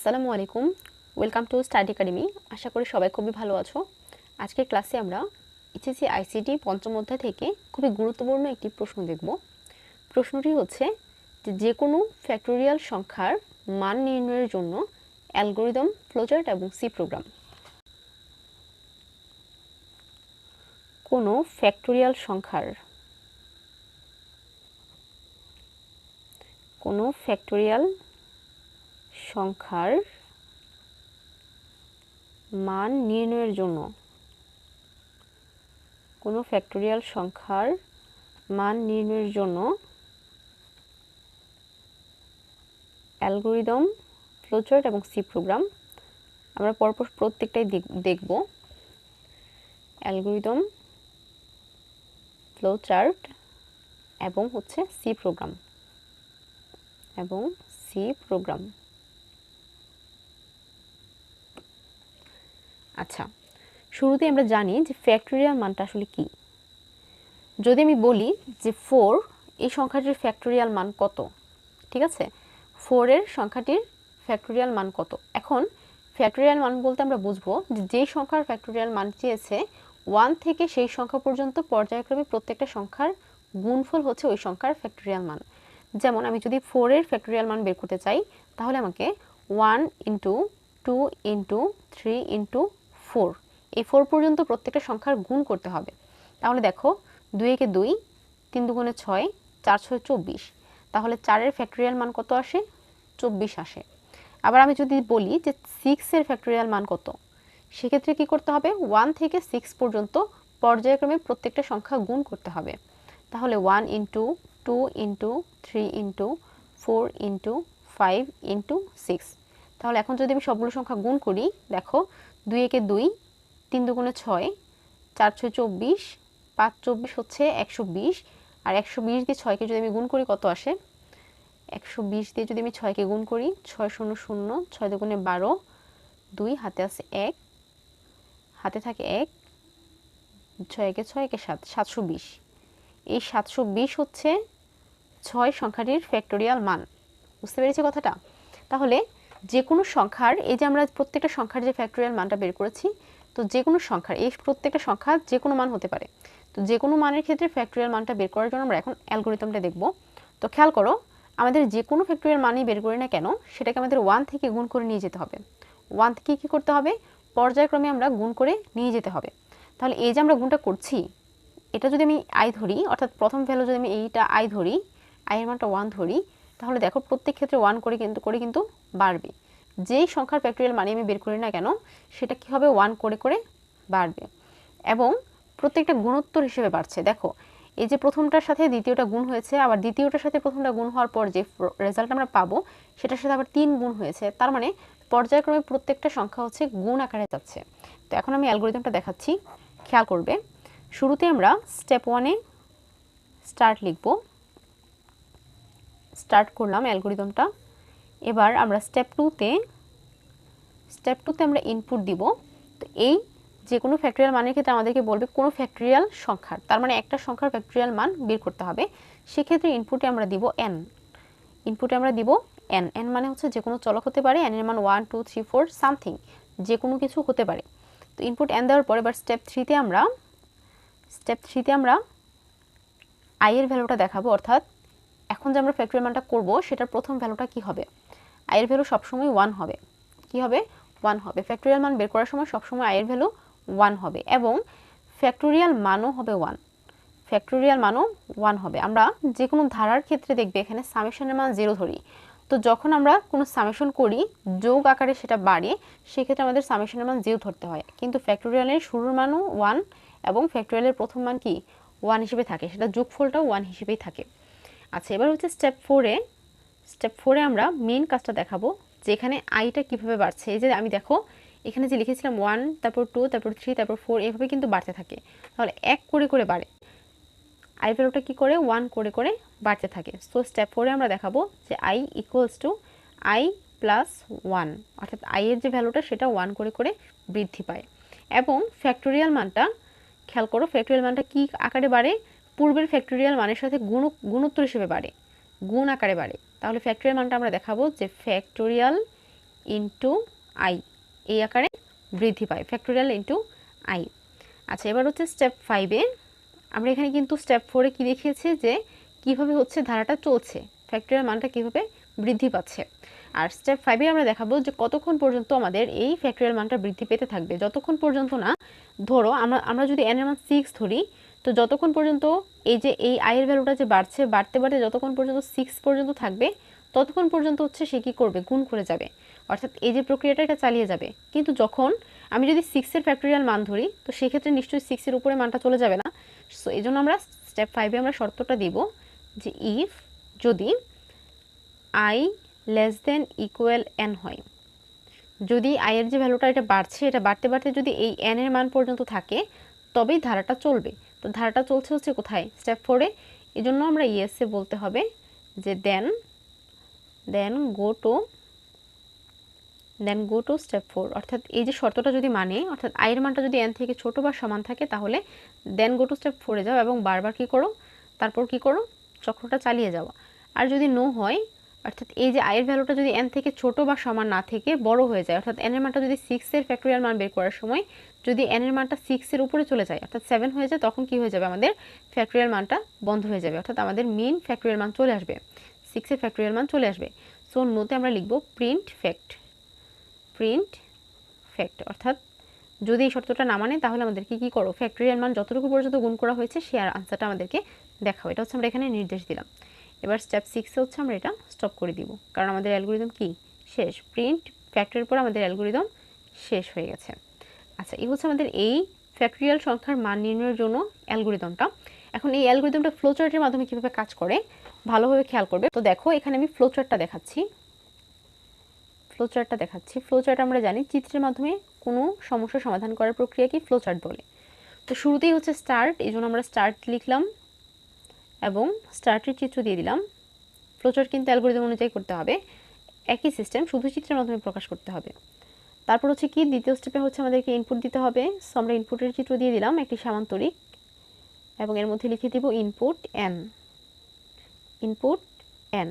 আসসালামু আলাইকুম। Welcome to study academy আশা করি সবাই খুবই ভালো আছো। আজকের ক্লাসে আমরা এইচএসসি, আইসিটি পঞ্চম অধ্যায় থেকে খুবই গুরুত্বপূর্ণ একটি প্রশ্ন দেখব। প্রশ্নটি হচ্ছে যে যে কোনো ফ্যাক্টোরিয়াল সংখ্যার মান নির্ণয়ের জন্য অ্যালগোরিদম, ফ্লোচার্ট এবং সি প্রোগ্রাম। কোনো ফ্যাক্টোরিয়াল সংখ্যার কোনো ফ্যাক্টোরিয়াল সংখ্যার মান নির্ণয়ের জন্য কোনো ফ্যাক্টোরিয়াল সংখ্যার মান নির্ণয়ের জন্য অ্যালগোরিদম, ফ্লোচার্ট এবং সি প্রোগ্রাম আমরা পরপর প্রত্যেকটাই দেখব। অ্যালগোরিদম, ফ্লোচার্ট এবং হচ্ছে সি প্রোগ্রাম এবং সি প্রোগ্রাম। আচ্ছা শুরুতে আমরা জানি যে ফ্যাক্টোরিয়াল মানটা আসলে কি। যদি আমি বলি যে ফোর এই সংখ্যাটির ফ্যাক্টোরিয়াল মান কত? ঠিক আছে? ফোরের সংখ্যাটির ফ্যাক্টোরিয়াল মান কত? এখন ফ্যাক্টোরিয়াল মান বলতে আমরা বুঝব যে যেই সংখ্যার ফ্যাক্টোরিয়াল মান চেয়েছে ওয়ান থেকে সেই সংখ্যা পর্যন্ত পর্যায়ক্রমে প্রত্যেকটা সংখ্যার গুণফল হচ্ছে ওই সংখ্যার ফ্যাক্টোরিয়াল মান। যেমন আমি যদি ফোরের ফ্যাক্টোরিয়াল মান বের করতে চাই, তাহলে আমাকে one into two into three into four, এই ফোর পর্যন্ত প্রত্যেকটা সংখ্যার গুণ করতে হবে। তাহলে দেখো, দুই একে দুই, তিন দুগুণে ছয়, চার ছয় চব্বিশ। তাহলে চারের ফ্যাক্টোরিয়াল মান কত আসে? চব্বিশ আসে। আবার আমি যদি বলি যে সিক্সের ফ্যাক্টোরিয়াল মান কত, সেক্ষেত্রে কি করতে হবে? ওয়ান থেকে সিক্স পর্যন্ত পর্যায়ক্রমে প্রত্যেকটা সংখ্যা গুণ করতে হবে। তাহলে one into two into three into four into five into six তাহলে এখন যদি আমি সবগুলো সংখ্যা গুণ করি, দেখো, দুই একে দুই, তিন দুগুণে ছয়, চার ছয় চব্বিশ, পাঁচ চব্বিশ হচ্ছে একশো বিশ, আর একশো বিশ দিয়ে ছয়কে যদি আমি গুণ করি, কত আসে? একশো বিশ দিয়ে যদি আমি ছয়কে গুণ করি, ছয় শূন্য শূন্য, ছয় দুগুণে বারো, দুই হাতে আছে এক, হাতে থাকে এক ছয় একে ছয় একে সাত, সাতশো বিশ। এই সাতশো বিশ হচ্ছে ছয় সংখ্যাটির ফ্যাক্টোরিয়াল মান। বুঝতে পেরেছি কথাটা? তাহলে যে কোনো সংখ্যার, এই যে আমরা প্রত্যেকটা সংখ্যার যে ফ্যাক্টোরিয়াল মানটা বের করেছি, তো যে কোনো সংখ্যার, এই প্রত্যেকটা সংখ্যা যে কোনো মান হতে পারে। তো যে কোনো মানের ক্ষেত্রে ফ্যাক্টোরিয়াল মানটা বের করার জন্য আমরা এখন অ্যালগোরিদমটা দেখব। তো খেয়াল করো, আমাদের যে কোনো ফ্যাক্টোরিয়াল মানই বের করি না কেন, সেটাকে আমাদের ওয়ান থেকে গুণ করে নিয়ে যেতে হবে। ওয়ান থেকে কী করতে হবে? পর্যায়ক্রমে আমরা গুণ করে নিয়ে যেতে হবে। তাহলে এই যে আমরা গুণটা করছি, এটা যদি আমি আই ধরি, অর্থাৎ প্রথম ভ্যালু যদি আমি এইটা আই ধরি আইয়ের মানটা ওয়ান ধরি তাহলে দেখো প্রত্যেক ক্ষেত্রে ওয়ান করে কিন্তু করে কিন্তু বাড়বে। যেই সংখ্যার ফ্যাক্টোরিয়াল মানে আমি বের করি না কেন, সেটা কি হবে? ওয়ান করে করে বাড়বে। এবং প্রত্যেকটা গুণোত্তর হিসেবে বাড়ছে। দেখো, এই যে প্রথমটার সাথে দ্বিতীয়টা গুণ হয়েছে, আবার দ্বিতীয়টার সাথে প্রথমটা গুণ হওয়ার পর যে রেজাল্ট আমরা পাবো, সেটার সাথে আবার তিন গুণ হয়েছে। তার মানে পর্যায়ক্রমে প্রত্যেকটা সংখ্যা হচ্ছে গুণ আকারে যাচ্ছে। তো এখন আমি অ্যালগোরিদমটা দেখাচ্ছি। খেয়াল করবে। শুরুতে আমরা স্টেপ ওয়ানে স্টার্ট লিখব। স্টার্ট করলাম অ্যালগোরিদমটা এবার আমরা স্টেপ টুতে স্টেপ টুতে আমরা ইনপুট দিব। তো এই যে কোনো ফ্যাক্টরিয়াল মানের ক্ষেত্রে আমাদেরকে বলবে কোনো ফ্যাক্টরিয়াল সংখ্যার, তার মানে একটা সংখ্যার ফ্যাক্টরিয়াল মান বের করতে হবে। সেক্ষেত্রে ইনপুটে আমরা দিব এন ইনপুটে আমরা দিব এন এন মানে হচ্ছে যে কোনো চলক হতে পারে এন এর মান one two three four something যে কোনো কিছু হতে পারে। তো ইনপুট এন দেওয়ার পর এবার স্টেপ থ্রিতে আমরা স্টেপ থ্রিতে আমরা আইয়ের ভ্যালুটা দেখাবো, অর্থাৎ এখন যে আমরা ফ্যাক্টরিয়াল মানটা করব, সেটার প্রথম ভ্যালুটা কি হবে? আয়ের ভ্যালু সবসময় ওয়ান হবে। কি হবে? ওয়ান হবে। ফ্যাক্টরিয়াল মান বের করার সময় সবসময় আয়ের ভ্যালু ওয়ান হবে এবং ফ্যাক্টোরিয়াল মানও হবে ওয়ান ফ্যাক্টোরিয়াল মানও ওয়ান হবে। আমরা যে কোনো ধারার ক্ষেত্রে দেখবে এখানে সামেশনের মান জিরো ধরি। তো যখন আমরা কোনো সামেশন করি, যোগ আকারে সেটা বাড়ে, সেক্ষেত্রে আমাদের সামেশনের মান জিরো ধরতে হয়। কিন্তু ফ্যাক্টোরিয়ালের শুরুর মানও ওয়ান এবং ফ্যাক্টোরিয়ালের প্রথম মান কি? ওয়ান হিসেবে থাকে। সেটা যোগফলটাও ওয়ান হিসেবেই থাকে। আচ্ছা এবার হচ্ছে স্টেপ ফোরে স্টেপ ফোরে আমরা মেন কাজটা দেখাবো যে এখানে আইটা কীভাবে বাড়ছে। এই যে আমি দেখো, এখানে যে লিখেছিলাম ওয়ান তারপর টু তারপর থ্রি তারপর ফোর এভাবে কিন্তু বাড়তে থাকে। তাহলে এক করে করে বাড়ে। আই ভ্যালুটা কী করে? ওয়ান করে করে বাড়তে থাকে। সো স্টেপ ফোরে আমরা দেখাবো যে I equals to I plus one অর্থাৎ আইয়ের যে ভ্যালুটা সেটা ওয়ান করে করে বৃদ্ধি পায়। এবং ফ্যাক্টোরিয়াল মানটা, খেয়াল করো ফ্যাক্টোরিয়াল মানটা কী আকারে বাড়ে? পূর্বের ফ্যাক্টোরিয়াল মানের সাথে গুণ, গুণোত্তর হিসেবে বাড়ে। গুণ আকারে বাড়ে। তাহলে ফ্যাক্টোরিয়াল মানটা আমরা দেখাবো যে ফ্যাক্টোরিয়াল ইন্টু আই এই আকারে বৃদ্ধি পায়। ফ্যাক্টোরিয়াল ইন্টু আই আচ্ছা এবার হচ্ছে স্টেপ ফাইভে আমরা এখানে কিন্তু স্টেপ ফোরে কী দেখিয়েছি যে কীভাবে হচ্ছে ধারাটা চলছে ফ্যাক্টোরিয়াল মানটা কীভাবে বৃদ্ধি পাচ্ছে। আর স্টেপ ফাইভে আমরা দেখাবো যে কতক্ষণ পর্যন্ত আমাদের এই ফ্যাক্টোরিয়াল মানটা বৃদ্ধি পেতে থাকবে। যতক্ষণ পর্যন্ত না, ধরো আমরা আমরা যদি এন এর মান সিক্স ধরি তো যতক্ষণ পর্যন্ত এই যে এই আয়ের ভ্যালুটা যে বাড়ছে, বাড়তে বাড়তে যতক্ষণ পর্যন্ত সিক্স পর্যন্ত থাকবে, ততক্ষণ পর্যন্ত হচ্ছে সে কী করবে? গুণ করে যাবে। অর্থাৎ এই যে প্রক্রিয়াটা, এটা চালিয়ে যাবে। কিন্তু যখন আমি যদি সিক্সের ফ্যাক্টোরিয়াল মান ধরি, তো সেক্ষেত্রে নিশ্চয়ই সিক্সের উপরে মানটা চলে যাবে না। সো এই জন্য আমরা স্টেপ ফাইভে আমরা শর্তটা দিব যে ইফ যদি I less than equal N হয়, যদি আয়ের যে ভ্যালুটা এটা বাড়ছে, এটা বাড়তে বাড়তে যদি এই এন এর মান পর্যন্ত থাকে, তবেই ধারাটা চলবে। তো ধারাটা চলছে হচ্ছে কোথায়? স্টেপ ফোরে এই জন্য আমরা ইয়েসে বলতে হবে যে then then go to then go to step four অর্থাৎ এই যে শর্তটা যদি মানে অর্থাৎ আয়ের মানটা যদি এন থেকে ছোট বা সমান থাকে, তাহলে দেন গো টু স্টেপ ফোরে যাও এবং বারবার কি করো? তারপর কি করো? চক্রটা চালিয়ে যাওয়া আর যদি নো হয় অর্থাৎ এই যে আয়ের ভ্যালুটা যদি এন থেকে ছোট বা সমান না থেকে বড় হয়ে যায়, অর্থাৎ এন এর মানটা যদি সিক্সের ফ্যাক্টোরিয়াল মান বের করার সময় যদি এন এর মানটা সিক্সের উপরে চলে যায়, অর্থাৎ সেভেন হয়ে যায়, তখন কি হয়ে যাবে আমাদের ফ্যাক্টোরিয়াল মানটা বন্ধ হয়ে যাবে, অর্থাৎ আমাদের মেন ফ্যাক্টোরিয়াল মান চলে আসবে সিক্সের ফ্যাক্টোরিয়াল মান চলে আসবে। সো নোতে আমরা লিখব প্রিন্ট ফ্যাক্ট প্রিন্ট ফ্যাক্ট অর্থাৎ যদি এই শর্তটা না মানে তাহলে আমাদেরকে কী করো? ফ্যাক্টোরিয়াল মান যতটুকু পর্যন্ত গুণ করা হয়েছে সে আর আনসারটা আমাদেরকে দেখাও। এটা হচ্ছে আমরা এখানে নির্দেশ দিলাম। এবার স্টেপ সিক্সে হচ্ছে আমরা এটা স্টপ করে দিব। কারণ আমাদের অ্যালগোরিদম কি? শেষ। প্রিন্ট ফ্যাক্টরের পর আমাদের অ্যালগোরিদম শেষ হয়ে গেছে। আচ্ছা এই হচ্ছে আমাদের এই ফ্যাক্টরিয়াল সংখ্যার মান নির্ণয়ের জন্য অ্যালগোরিদমটা এখন এই অ্যালগোরিদমটা ফ্লোচার্টের মাধ্যমে কীভাবে কাজ করে, ভালোভাবে খেয়াল করবে। তো দেখো, এখানে আমি ফ্লোচার্টটা দেখাচ্ছি। ফ্লোচার্টটা দেখাচ্ছি। ফ্লোচার্ট আমরা জানি চিত্রের মাধ্যমে কোনো সমস্যা সমাধান করার প্রক্রিয়াকে ফ্লোচার্ট বলে। তো শুরুতেই হচ্ছে স্টার্ট এই জন্য আমরা স্টার্ট লিখলাম। এবং স্টার্টের চিত্র দিয়ে দিলাম। ফ্লোচার্ট কিন্তু অ্যালগোরিদম অনুযায়ী করতে হবে। একই সিস্টেম শুধু চিত্রের মাধ্যমে প্রকাশ করতে হবে। তারপর হচ্ছে কি, দ্বিতীয় স্টেপে হচ্ছে আমাদেরকে ইনপুট দিতে হবে। সো আমরা ইনপুটের চিত্র দিয়ে দিলাম একটি সামান্তরিক এবং এর মধ্যে লিখে দিব ইনপুট এন ইনপুট এন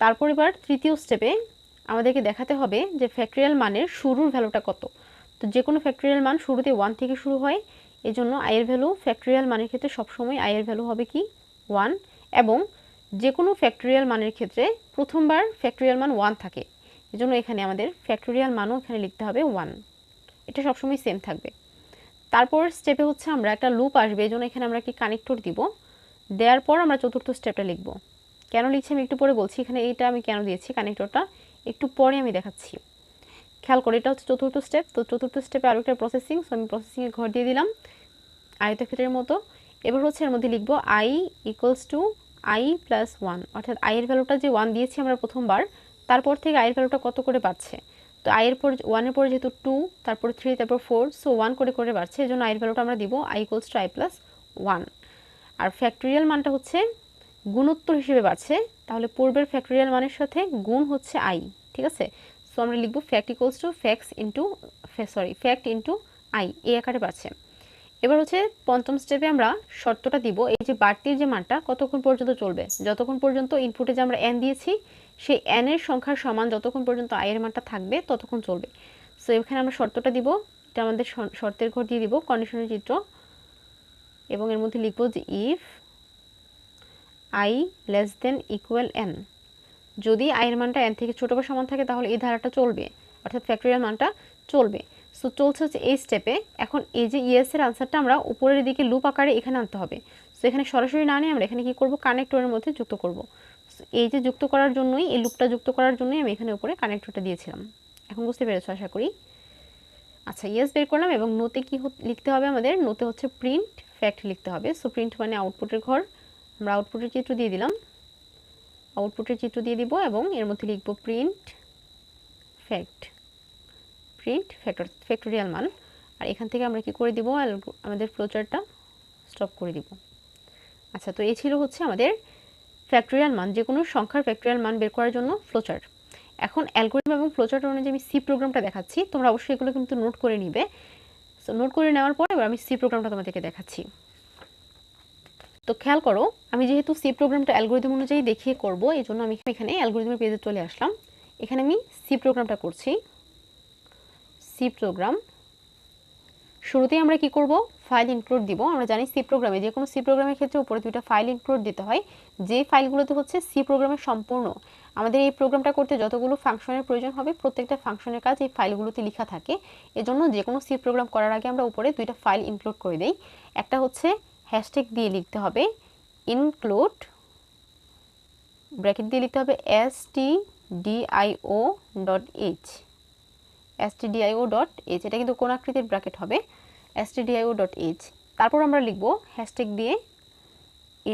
তারপর এবার তৃতীয় স্টেপে আমাদেরকে দেখাতে হবে যে ফ্যাক্টরিয়াল মানের শুরুর ভ্যালুটা কত। তো যে কোনো ফ্যাক্টরিয়াল মান শুরুতে ওয়ান থেকে শুরু হয়। এজন্য আয়ের ভ্যালু ফ্যাক্টরিয়াল মানের ক্ষেত্রে সবসময় আয়ের ভ্যালু হবে কি? ওয়ান এবং যে কোনো ফ্যাক্টরিয়াল মানের ক্ষেত্রে প্রথমবার ফ্যাক্টরিয়াল মান ওয়ান থাকে। এজন্য এখানে আমাদের ফ্যাক্টরিয়াল মানও এখানে লিখতে হবে ওয়ান। এটা সবসময় সেম থাকবে। তারপর স্টেপে হচ্ছে আমরা একটা লুপ আসবে এই জন্য এখানে আমরা একটি কানেক্টর দিব। দেওয়ার পর আমরা চতুর্থ স্টেপটা লিখব। কেন লিখছি আমি একটু পরে বলছি, এখানে এইটা আমি কেন দিয়েছি কানেক্টরটা একটু পরে আমি দেখাচ্ছি। খেয়াল করে, এটা হচ্ছে চতুর্থ স্টেপ তো চতুর্থ স্টেপে আরও একটা প্রসেসিং সো আমি প্রসেসিংয়ে ঘর দিয়ে দিলাম। আয়তক্ষেত্রের মতো। এবার হচ্ছে এর মধ্যে লিখব I equals to I plus one অর্থাৎ আয়ের ভ্যালুটা যে ওয়ান দিয়েছি আমরা প্রথমবার, তারপর থেকে আয়ের ভ্যালুটা কত করে বাড়ছে? তো আয়ের পর ওয়ানের পরে যেহেতু টু তারপর থ্রি তারপর ফোর সো ওয়ান করে করে বাড়ছে এই জন্য আয়ের ভ্যালুটা আমরা দিব I equals to I plus one R factorial মানটা হচ্ছে গুণোত্তর হিসেবে বাড়ছে, তাহলে পূর্বের ফ্যাক্টরিয়াল মানের সাথে গুণ হচ্ছে আই ঠিক আছে? সো আমরা লিখব fact equals to facts into sorry fact into I এই আকারে বাড়ছে। এবার হচ্ছে পঞ্চম স্টেপে আমরা শর্তটা দিব, এই যে বাড়তির যে মানটা কতক্ষণ পর্যন্ত চলবে? যতক্ষণ পর্যন্ত ইনপুটে যে আমরা এন দিয়েছি, সেই এন এর সংখ্যার সমান যতক্ষণ পর্যন্ত আয়ের মানটা থাকবে, ততক্ষণ চলবে। সো এখানে আমরা শর্তটা দিব, এটা আমাদের শর্তের ঘর দিয়ে দিব কন্ডিশনের চিত্র। এবং এর মধ্যে লিখব যে if I less than equal N যদি আয়ের মানটা এন থেকে ছোটো বা সমান থাকে, তাহলে এই ধারাটা চলবে, অর্থাৎ ফ্যাক্টরিয়াল মানটা চলবে। সো চলছে হচ্ছে এই স্টেপে এখন এই যে ইয়েসের আনসারটা আমরা উপরের দিকে লুপ আকারে এখানে আনতে হবে। সো এখানে সরাসরি না নিয়ে আমরা এখানে কী করব? কানেক্টরের মধ্যে যুক্ত করব। এই যে যুক্ত করার জন্যই, এই লুপটা যুক্ত করার জন্যই আমি এখানে উপরে কানেক্টরটা দিয়েছিলাম। এখন বুঝতে পেরেছ আশা করি? আচ্ছা ইয়েস বের করলাম এবং নোতে কি লিখতে হবে আমাদের? নোতে হচ্ছে প্রিন্ট ফ্যাক্ট লিখতে হবে। সো প্রিন্ট মানে আউটপুটের ঘর। আমরা আউটপুটের চিত্র দিয়ে দিলাম। আউটপুটের চিত্র দিয়ে দিব এবং এর মধ্যে লিখব print fact print factor factorial মান। আর এখান থেকে আমরা কি করে দিব? আমাদের ফ্লোচারটা স্টপ করে দিব। আচ্ছা তো এই ছিল হচ্ছে আমাদের ফ্যাক্টোরিয়াল মান, যে কোনো সংখ্যার ফ্যাক্টোরিয়াল মান বের করার জন্য ফ্লোচার্ট এখন অ্যালগোরিদম এবং ফ্লোচার্ট অনুযায়ী আমি সি প্রোগ্রামটা দেখাচ্ছি, তোমরা অবশ্যই এগুলো কিন্তু নোট করে নিবে। সো নোট করে নেওয়ার পরে এবার আমি সি প্রোগ্রামটা তোমাদেরকে দেখাচ্ছি। তো খেয়াল করো, আমি যেহেতু সি প্রোগ্রামটা অ্যালগোরিদম অনুযায়ী দেখিয়ে করব এই জন্য আমি এখানে অ্যালগোরিদমের পেজে চলে আসলাম। এখানে আমি সি প্রোগ্রামটা করছি। সি প্রোগ্রাম শুরুতেই আমরা কি করব? ফাইল ইনক্লুড দিব। আমরা জানি সি প্রোগ্রামে যে কোনো সি প্রোগ্রামের ক্ষেত্রে উপরে দুইটা ফাইল ইনক্লুড দিতে হয়। যে ফাইলগুলোতে হচ্ছে সি প্রোগ্রামের সম্পূর্ণ। আমাদের এই প্রোগ্রামটা করতে যতগুলো ফাংশনের প্রয়োজন হবে, প্রত্যেকটা ফাংশনের কাজ এই ফাইলগুলোতে লেখা থাকে। এজন্য যে কোনো সি প্রোগ্রাম করার আগে আমরা উপরে দুইটা ফাইল ইনক্লুড করে দিই। একটা হচ্ছে হ্যাশট্যাগ দিয়ে লিখতে হবে। ইনক্লুড ব্র্যাকেট দিয়ে লিখতে হবে S T DIO dot H S T DIO dot H এটা কিন্তু কোন আকৃতির ব্র্যাকেট হবে? S T DIO dot H তারপর আমরা লিখব হ্যাশট্যাগ দিয়ে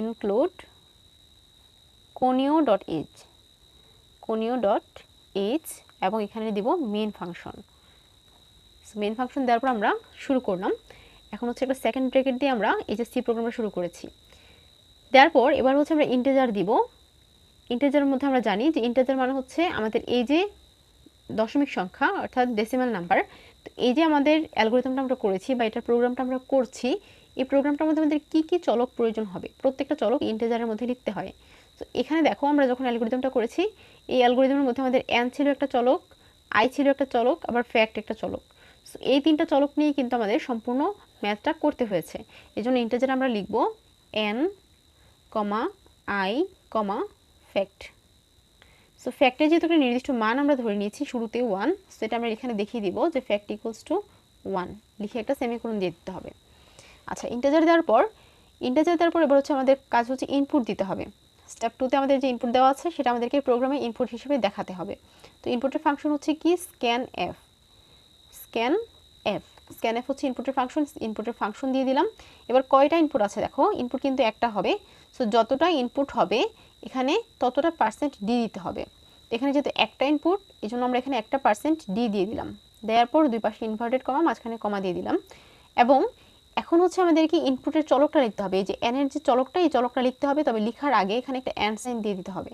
include conio dot H conio dot H এবং এখানে দিব মেন ফাংশন মেন ফাংশন দেওয়ার পর আমরা শুরু করলাম। এখন হচ্ছে একটা সেকেন্ড ব্র্যাকেট দিয়ে আমরা এই যে সি প্রোগ্রামটা শুরু করেছি। দেওয়ার পর এবার হচ্ছে আমরা ইন্টেজার দিব। ইন্টেজারের মধ্যে আমরা জানি যে ইন্টেজার মানে হচ্ছে আমাদের এই যে দশমিক সংখ্যা, অর্থাৎ ডেসিমাল নাম্বার তো এই যে আমাদের অ্যালগোরিদমটা আমরা করেছি বা এটার প্রোগ্রামটা আমরা করছি, এই প্রোগ্রামটার মধ্যে আমাদের কী কী চলক প্রয়োজন হবে? প্রত্যেকটা চলক ইন্টেজারের মধ্যে লিখতে হয়। তো এখানে দেখো আমরা যখন অ্যালগোরিদমটা করেছি, এই অ্যালগোরিদমের মধ্যে আমাদের এন ছিল একটা চলক আই ছিল একটা চলক, আবার ফ্যাক্ট একটা চলক। সো এই তিনটা চলক নিয়ে কিন্তু আমাদের সম্পূর্ণ ম্যাথটা করতে হয়েছে। এই জন্য ইন্টেজার আমরা লিখব N comma I comma fact so ফ্যাক্টের যেহেতু একটা নির্দিষ্ট মান আমরা ধরে নিয়েছি শুরুতে ওয়ান সো এটা আমরা এখানে দেখিয়ে দিব যে ফ্যাক্ট ইকুয়ালস টু ওয়ান লিখে একটা সেমিকোলন দিয়ে দিতে হবে। আচ্ছা ইন্টেজার দেওয়ার পর ইন্টেজার দেওয়ার পর এবার হচ্ছে আমাদের কাজ হচ্ছে ইনপুট দিতে হবে। স্টেপ টুতে আমাদের যে ইনপুট দেওয়া আছে, সেটা আমাদেরকে প্রোগ্রামে ইনপুট হিসেবে দেখাতে হবে। তো ইনপুটের ফাংশন হচ্ছে কি? Scan F scan F scan F হচ্ছে ইনপুটের ফাংশন ইনপুটের ফাংশন দিয়ে দিলাম। এবার কয়টা ইনপুট আছে দেখো? ইনপুট কিন্তু একটা হবে। সো যতটা ইনপুট হবে, এখানে ততটা পার্সেন্ট দিয়ে দিতে হবে। এখানে যেহেতু একটা ইনপুট এই জন্য আমরা এখানে একটা পার্সেন্ট ডি দিয়ে দিলাম। দেওয়ার পর দুই পাশে ইনভার্টেড কমা মাঝখানে কমা দিয়ে দিলাম। এবং এখন হচ্ছে আমাদেরকে ইনপুটের চলকটা লিখতে হবে। এই যে এনের যে চলকটা, এই চলকটা লিখতে হবে। তবে লিখার আগে এখানে একটা অ্যান্ড সাইন দিয়ে দিতে হবে।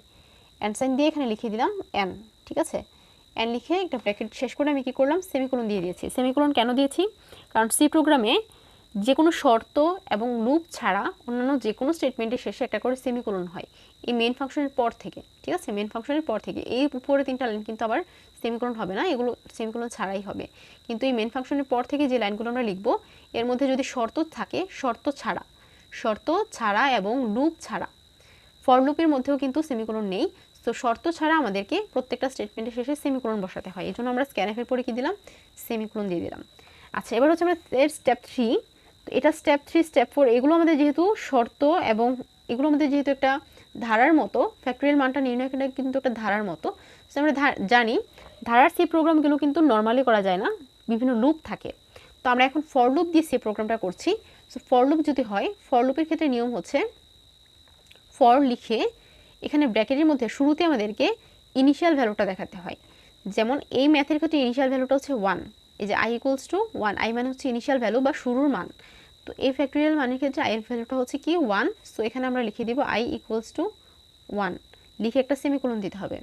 অ্যান্ড সাইন দিয়ে এখানে লিখে দিলাম এন ঠিক আছে? এন লিখে একটা ব্র্যাকেট শেষ করে আমি কী করলাম? সেমিকোলন দিয়ে দিয়েছি। সেমিকোলন কেন দিয়েছি? কারণ সি প্রোগ্রামে যে কোনো শর্ত এবং লুপ ছাড়া অন্যান্য যে কোনো স্টেটমেন্টের শেষে একটা করে সেমিকোলন হয়। এই মেন ফাংশনের পর থেকে, ঠিক আছে? মেন ফাংশনের পর থেকে। এই উপরে তিনটা লাইন কিন্তু আবার সেমিকোলন হবে না, এগুলো সেমিকোলন ছাড়াই হবে। কিন্তু এই মেন ফাংশনের পর থেকে যে লাইনগুলো আমরা লিখব, এর মধ্যে যদি শর্ত থাকে, শর্ত ছাড়া শর্ত ছাড়া এবং লুপ ছাড়া ফর লুপের মধ্যেও কিন্তু সেমিকোলন নেই। তো শর্ত ছাড়া আমাদেরকে প্রত্যেকটা স্টেটমেন্টের শেষে সেমিকোলন বসাতে হয়। এই জন্য আমরা স্ক্যানএফের পরে কী দিলাম? সেমিকোলন দিয়ে দিলাম। আচ্ছা এবার হচ্ছে আমরা স্টেপ থ্রি তো এটা স্টেপ থ্রি স্টেপ ফোর এগুলো আমাদের যেহেতু শর্ত এবং এগুলো আমাদের যেহেতু একটা ধারার মতো ফ্যাক্টরিয়াল মানটা নির্ণয় কিন্তু একটা ধারার মতো। তো আমরা জানি, ধারার সি প্রোগ্রামগুলো কিন্তু নর্মালি করা যায় না, বিভিন্ন লুপ থাকে। তো আমরা এখন ফর লুপ দিয়ে সি প্রোগ্রামটা করছি। সো ফর লুপ যদি হয় ফর লুপের ক্ষেত্রে নিয়ম হচ্ছে ফর লিখে এখানে ব্র্যাকেটের মধ্যে শুরুতে আমাদেরকে ইনিশিয়াল ভ্যালুটা দেখাতে হয়। যেমন এই ম্যাথের ক্ষেত্রে ইনিশিয়াল ভ্যালুটা হচ্ছে ওয়ান এই যে I equals to one I মানে হচ্ছে ইনিশিয়াল ভ্যালু বা শুরুর মান। তো এই ফ্যাক্টরিয়াল মানের ক্ষেত্রে আইয়ের ভ্যালুটা হচ্ছে কি? ওয়ান সো এখানে আমরা লিখে দিব আই ইকুয়ালস টু ওয়ান লিখে একটা সেমিকোলন দিতে হবে।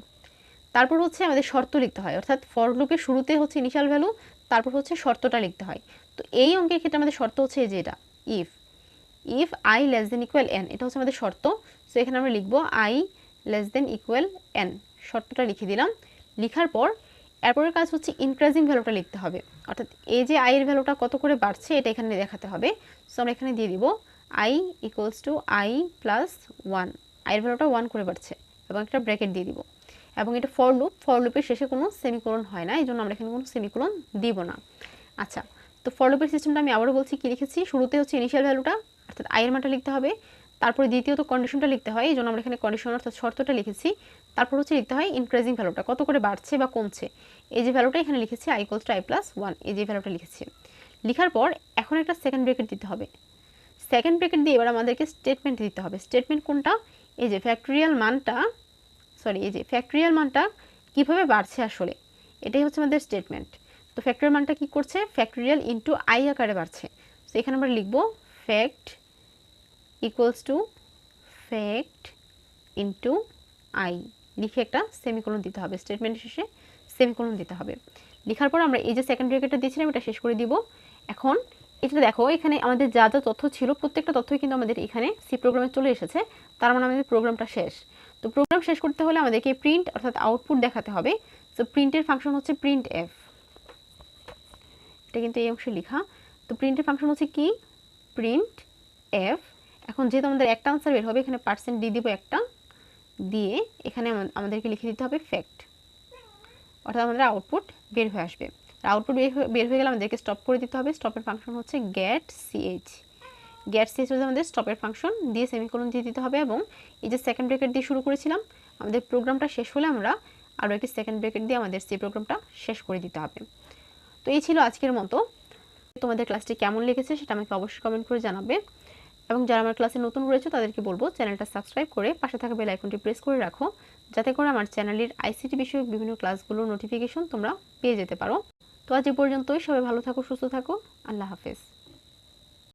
তারপর হচ্ছে আমাদের শর্ত লিখতে হয়, অর্থাৎ ফর লুপের শুরুতে হচ্ছে ইনিশিয়াল ভ্যালু তারপর হচ্ছে শর্তটা লিখতে হয়। তো এই অঙ্কের ক্ষেত্রে আমাদের শর্ত হচ্ছে এই যে এটা if if I less than equal N এটা হচ্ছে আমাদের শর্ত। সো এখানে আমরা লিখব I less than equal N শর্তটা লিখে দিলাম। লিখার পর এরপরের কাজ হচ্ছে ইনক্রিজিং ভ্যালুটা লিখতে হবে। অর্থাৎ এই যে আইয়ের ভ্যালুটা কত করে বাড়ছে, এটা এখানে দেখাতে হবে। সো আমরা এখানে দিয়ে দিব I equals to I plus one আইয়ের ভ্যালুটা ওয়ান করে বাড়ছে এবং একটা ব্র্যাকেট দিয়ে দিব। এবং এটা ফর লুপ ফর লুপের শেষে কোনো সেমিকোলন হয় না এই জন্য আমরা এখানে কোনো সেমিকোলন দিব না। আচ্ছা তো ফর লুপের সিস্টেমটা আমি আবারও বলছি, কী লিখেছি? শুরুতে হচ্ছে ইনিশিয়াল ভ্যালুটা অর্থাৎ আয়ের মানটা লিখতে হবে। তারপরে দ্বিতীয়ত কন্ডিশনটা লিখতে হয়, এই জন্য আমরা এখানে কন্ডিশন অর্থাৎ শর্তটা লিখেছি। তারপর হচ্ছে লিখতে হয় ইনক্রিজিং ভ্যালুটা কত করে বাড়ছে বা কমছে। এই যে ভ্যালুটা এখানে লিখেছি I equals to I plus one এই যে ভ্যালুটা লিখেছি। লিখার পর এখন একটা সেকেন্ড ব্রেকেট দিতে হবে। সেকেন্ড ব্রেকেট দিয়ে এবার আমাদেরকে স্টেটমেন্ট দিতে হবে। স্টেটমেন্ট কোনটা? এই যে ফ্যাক্টরিয়াল মানটা সরি এই যে ফ্যাক্টরিয়াল মানটা কীভাবে বাড়ছে আসলে? এটাই হচ্ছে আমাদের স্টেটমেন্ট তো ফ্যাক্টরিয়াল মানটা কি করছে? ফ্যাক্টরিয়াল ইন্টু আই আকারে বাড়ছে। তো এখানে আমরা লিখব fact equals to fact into I লিখে একটা সেমিকোলন দিতে হবে। স্টেটমেন্ট শেষে সেমিকোলন দিতে হবে। লেখার পর আমরা এই যে সেকেন্ড ব্রেকেটটা দিয়েছিলাম, এটা শেষ করে দিব। এখন এটা দেখো, এখানে আমাদের যা যা তথ্য ছিল, প্রত্যেকটা তথ্যই কিন্তু আমাদের এখানে সি প্রোগ্রামে চলে এসেছে। তার মানে আমাদের প্রোগ্রামটা শেষ। তো প্রোগ্রাম শেষ করতে হলে আমাদেরকে প্রিন্ট অর্থাৎ আউটপুট দেখাতে হবে। তো প্রিন্টের ফাংশন হচ্ছে প্রিন্ট এফ এটা কিন্তু এই অংশে লেখা। তো প্রিন্টের ফাংশন হচ্ছে কি? প্রিন্ট এফ এখন যেহেতু আমাদের একটা আনসার বের হবে, এখানে পার্সেন্ট দিয়ে দিব একটা, দিয়ে এখানে আমাদেরকে লিখে দিতে হবে ফ্যাক্ট অর্থাৎ আমাদের আউটপুট বের হয়ে আসবে। আউটপুট বের হয়ে গেলে আমাদেরকে স্টপ করে দিতে হবে। স্টপের ফাংশন হচ্ছে গেট সিএইচ গেট সিএইচ হচ্ছে আমাদের স্টপের ফাংশন দিয়ে সেমিকোলন দিয়ে দিতে হবে এবং এই যে সেকেন্ড ব্রেকেট দিয়ে শুরু করেছিলাম, আমাদের প্রোগ্রামটা শেষ হলে আমরা আরও একটি সেকেন্ড ব্রেকেট দিয়ে আমাদের সি প্রোগ্রামটা শেষ করে দিতে হবে। তো এই ছিল আজকের মতো। তোমাদের ক্লাসটি কেমন লেগেছে সেটা আমাকে অবশ্যই কমেন্ট করে জানাবে। এবং যারা আমার ক্লাসে নতুন রয়েছে, তাদেরকে বলব চ্যানেলটা সাবস্ক্রাইব করে পাশে থাকা বেল আইকনটি প্রেস করে রাখো, যাতে করে আমার চ্যানেলের আইসিটি বিষয়ক বিভিন্ন ক্লাসগুলোর নোটিফিকেশন তোমরা পেয়ে যেতে পারো। তো আজ এ পর্যন্তই, সবাই ভালো থাকো, সুস্থ থাকো, আল্লাহ হাফেজ।